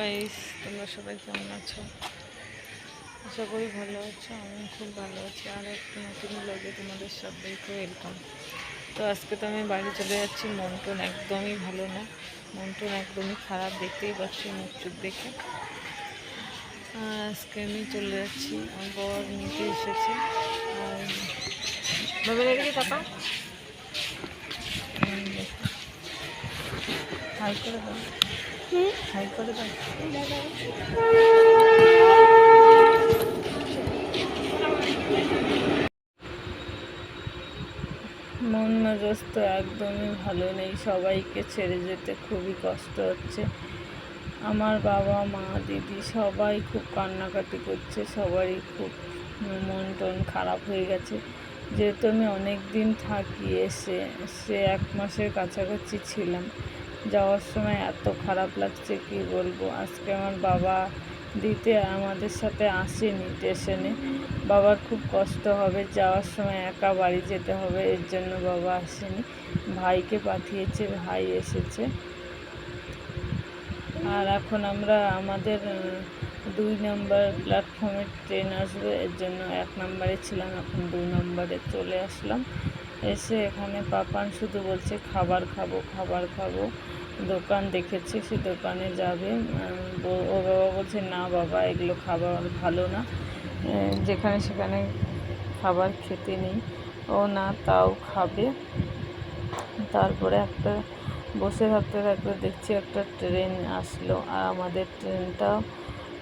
Guys তোমরা সবাই কেমন আছো? আশা করি ভালো আছো আমি খুব ভালো আছি। আর একটা নতুন ব্লগে তোমাদের সবাইকে ওয়েলকাম তো আজকে তো আমি বাড়ি চলে যাচ্ছি, মন টন একদমই ভালো না। মন টন একদমই খারাপ, দেখতেই পাচ্ছি মুখ চুপ দেখে। আজকে আমি চলে যাচ্ছি, আমার বর নিতে এসেছে। আর ভাবে রেখে টাকা হাই করে মন মেজাজ তো একদমই ভালো নেই। সবাইকে ছেড়ে যেতে খুবই কষ্ট হচ্ছে। আমার বাবা, মা, দিদি সবাই খুব কান্নাকাটি করছে। সবারই খুব মন টন খারাপ হয়ে গেছে। যেহেতু আমি অনেক দিন থাকি, এসে সে এক মাসের কাছাকাছি ছিলাম। যাওয়ার সময় এত খারাপ লাগছে, কি বলব? আজকে আমার বাবা দিতে আমাদের সাথে আসেনি স্টেশনে বাবার খুব কষ্ট হবে, যাওয়ার সময় একা বাড়ি যেতে হবে, এর জন্য বাবা আসেনি। ভাইকে পাঠিয়েছে, ভাই এসেছে। আর এখন আমরা আমাদের দুই নম্বর প্ল্যাটফর্মে ট্রেন আসবে, এর জন্য এক নম্বরে ছিলাম, এখন দুই নম্বরে চলে আসলাম। এসে এখানে পাপান শুধু বলছে, খাবার খাব খাবার খাব। দোকান দেখেছে, সে দোকানে যাবে। ও- বাবা বলছে, না বাবা, এগুলো খাবার ভালো না। যেখানে সেখানে খাবার খেতে নেই। ও, না, তাও খাবে। তারপরে একটা বসে থাকতে থাকতে দেখছি একটা ট্রেন আসলো। আর আমাদের ট্রেনটাও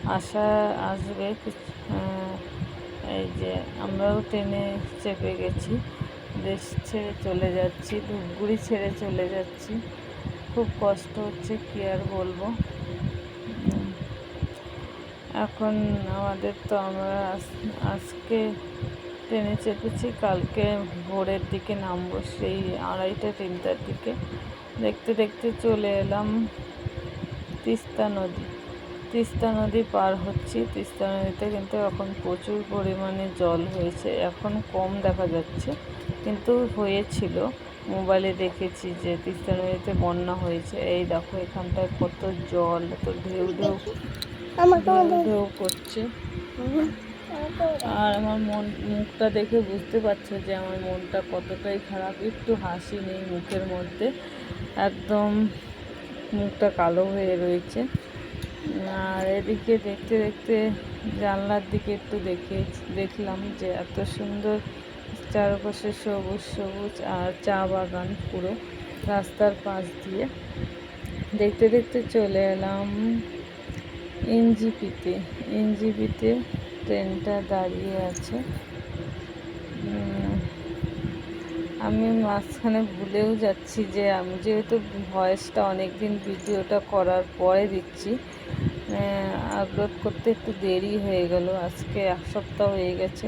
আসা, আসবে এই যে আমরাও ট্রেনে চেপে গেছি। দেশ ছেড়ে চলে যাচ্ছি। ধূপগুড়ি ছেড়ে চলে যাচ্ছি। খুব কষ্ট হচ্ছে, কী আর বলব? এখন আমাদের তো আমরা আজ- আজকে ট্রেনে চেপেছি, কালকে ভোরের দিকে নামবো, সেই আড়াইটা, তিনটার দিকে। দেখতে দেখতে চলে এলাম তিস্তা নদী। তিস্তা নদী পার হচ্ছি। তিস্তা নদীতে কিন্তু এখন প্রচুর পরিমাণে জল হয়েছে। এখন কম দেখা যাচ্ছে কিন্তু হয়েছিল। মোবাইলে দেখেছি যে তিস্তা নদীতে বন্যা হয়েছে। এই দেখো এখানটায় কত জল এত ঢেউ ঢেউ ঢেউ করছে। আর আমার মন মুখটা দেখে বুঝতে পারছ যে আমার মনটা কতটাই খারাপ। একটু হাসি নেই মুখের মধ্যে। একদম মুখটা কালো হয়ে রয়েছে। এদিকে দেখতে দেখতে জানলার দিকে একটু দেখে দেখলাম যে এত সুন্দর, চারপাশে সবুজ সবুজ আর চা বাগান পুরো রাস্তার পাশ দিয়ে। দেখতে দেখতে চলে এলাম এনজিপিতে। এনজিপিতে ট্রেনটা দাঁড়িয়ে আছে। আমি মাঝখানে ভুলেও যাচ্ছি যে আমি যেহেতু ভয়েসটা অনেক দিন ভিডিওটা করার পরে দিচ্ছি আপলোড করতে একটু দেরি হয়ে গেল। আজকে এক সপ্তাহ হয়ে গেছে।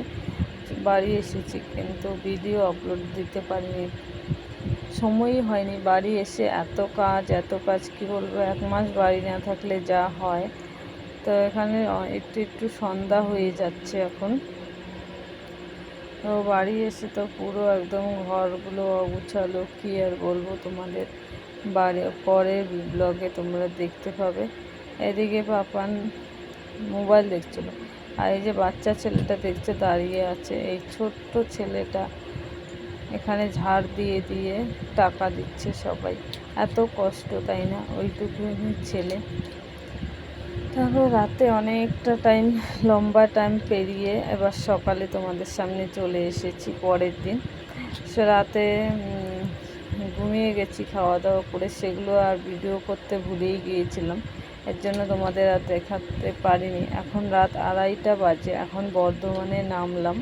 বাড়ি এসেছি, কিন্তু ভিডিও আপলোড দিতে পারিনি। সময়ই হয়নি। বাড়ি এসে এত কাজ এত কাজ, কি বলব, এক মাস বাড়ি না থাকলে যা হয়। তো এখানে একটু একটু সন্ধ্যা হয়ে যাচ্ছে এখন। তো বাড়ি এসে তো পুরো একদম ঘরগুলো অগুছালো, কী আর বলব তোমাদের? বাড়ি পরে ব্লগে তোমরা দেখতে পাবে। এদিকে পাপান মোবাইল দেখছিল। আর এই যে বাচ্চা ছেলেটা দেখছে, দাঁড়িয়ে আছে। এই ছোট্ট ছেলেটা এখানে ঝাড় দিয়ে দিয়ে টাকা দিচ্ছে সবাই। এত কষ্ট, তাই না? ওইটুকু ছেলে। তারপর রাতে অনেকটা টাইম, লম্বা টাইম পেরিয়ে এবার সকালে তোমাদের সামনে চলে এসেছি পরের দিন। সে রাতে ঘুমিয়ে গেছি, খাওয়া দাওয়া করে। সেগুলো আর ভিডিও করতে ভুলেই গিয়েছিলাম। এর জন্য তোমাদের আর দেখাতে পারিনি। এখন রাত আড়াইটা বাজে, এখন বর্ধমানে নামলাম।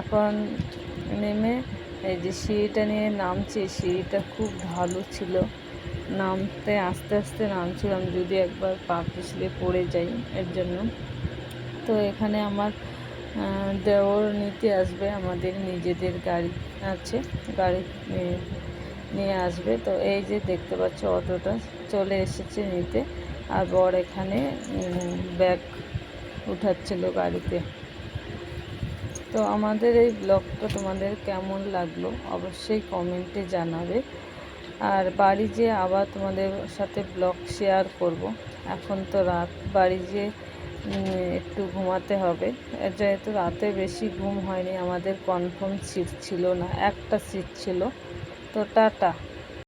এখন নেমে এই যে সিঁড়িটা নিয়ে নামছি, সিঁড়িটা খুব ঢালু ছিল। নামতে আস্তে আস্তে নামছিলাম, যদি একবার পা পিছলে পড়ে যাই এর জন্য। তো এখানে আমার দেওর নিতে আসবে, আমাদের নিজেদের গাড়ি আছে, গাড়ি নিয়ে আসবে। তো এই যে দেখতে পাচ্ছ অটোটা চলে এসেছে নিতে। আর বর এখানে ব্যাগ উঠাচ্ছিল গাড়িতে। তো আমাদের এই ব্লগটা তোমাদের কেমন লাগল অবশ্যই কমেন্টে জানাবে। আর বাড়ি যেয়ে আবার তোমাদের সাথে ব্লগ শেয়ার করব, এখন তো রাত, বাড়ি যে একটু ঘুমাতে হবে যেহেতু রাতে বেশি ঘুম হয়নি, আমাদের কনফার্ম সিট ছিল না, একটা সিট ছিল। তো টাটা।